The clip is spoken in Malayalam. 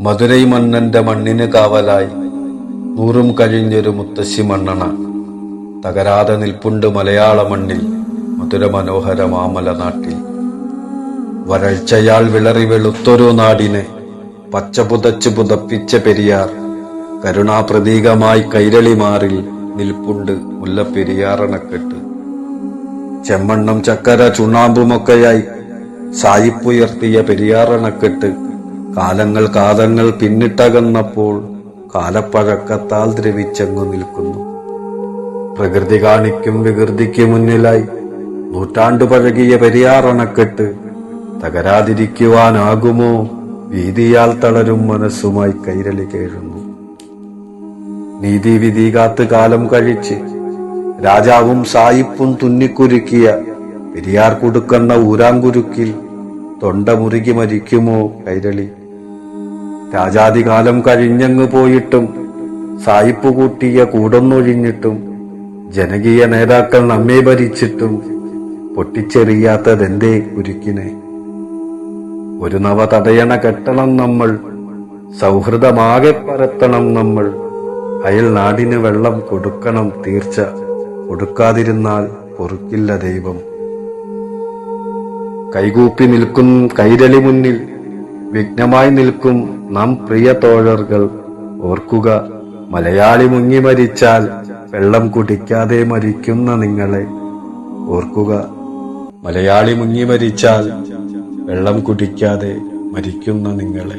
മധുരൈ മണ്ണന്റെ മണ്ണിന് കാവലായി. നൂറും കഴിഞ്ഞൊരു മുത്തശ്ശി മണ്ണണ. തകരാതെ നിൽപ്പുണ്ട് മലയാള മണ്ണിൽ മധുര മനോഹര മാമല നാട്ടിൽ. വരൾച്ചയാൽ വിളറി വെളുത്തൊരു നാടിനെ പച്ച പുതച്ച് പുതപ്പിച്ച പെരിയാർ. കരുണാപ്രതീകമായി കൈരളിമാറിൽ നിൽപ്പുണ്ട് മുല്ലപ്പെരിയാറണക്കെട്ട്. ചെമ്മണ്ണും ചക്കര ചുണ്ണാമ്പുമൊക്കെയായി സായിപ്പുയർത്തിയ പെരിയാറണക്കെട്ട്. കാലങ്ങൾ കാലങ്ങൾ പിന്നിട്ടകന്നപ്പോൾ കാലപ്പഴക്കത്താൽ ദ്രവിച്ചങ്ങു നിൽക്കുന്നു. പ്രകൃതി കാണിക്കും വികൃതിക്ക് മുന്നിലായി നൂറ്റാണ്ടു പഴകിയ പെരിയാറണക്കെട്ട് തകരാതിരിക്കുവാനാകുമോ? വീതിയാൽ തളരും മനസ്സുമായി കൈരളി കേഴുന്നു. നീതിവിധി കാത്ത് കാലം കഴിച്ച് രാജാവും സായിപ്പും തുന്നിക്കുരുക്കിയ പെരിയാർ കൊടുക്കുന്ന ഊരാങ്കുരുക്കിൽ തൊണ്ട മുറുകി മരിക്കുമോ കൈരളി? രാജാതികാലം കഴിഞ്ഞങ്ങ് പോയിട്ടും സായിപ്പ് കൂട്ടിയ കൂടൊന്നൊഴിഞ്ഞിട്ടും ജനകീയ നേതാക്കൾ നമ്മെ ഭരിച്ചിട്ടും പൊട്ടിച്ചെറിയാത്തതെന്തേ കുരുക്കിനെ? ഒരു നവ തടയണ കെട്ടണം നമ്മൾ സൗഹൃദമാകെ പരത്തണം നമ്മൾ. അയൽ നാടിന് വെള്ളം കൊടുക്കണം തീർച്ച. കൊടുക്കാതിരുന്നാൽ പൊറുക്കില്ല ദൈവം. കൈകൂപ്പി നിൽക്കും കൈരളി മുന്നിൽ വിഘ്നമായി നിൽക്കും നാം പ്രിയ തോഴർകൾ ഓർക്കുക മലയാളി മുങ്ങി മരിച്ചാൽ വെള്ളം കുടിക്കാതെ മരിക്കുന്ന നിങ്ങളെ. ഓർക്കുക മലയാളി മുങ്ങി മരിച്ചാൽ വെള്ളം കുടിക്കാതെ മരിക്കുന്ന നിങ്ങളെ.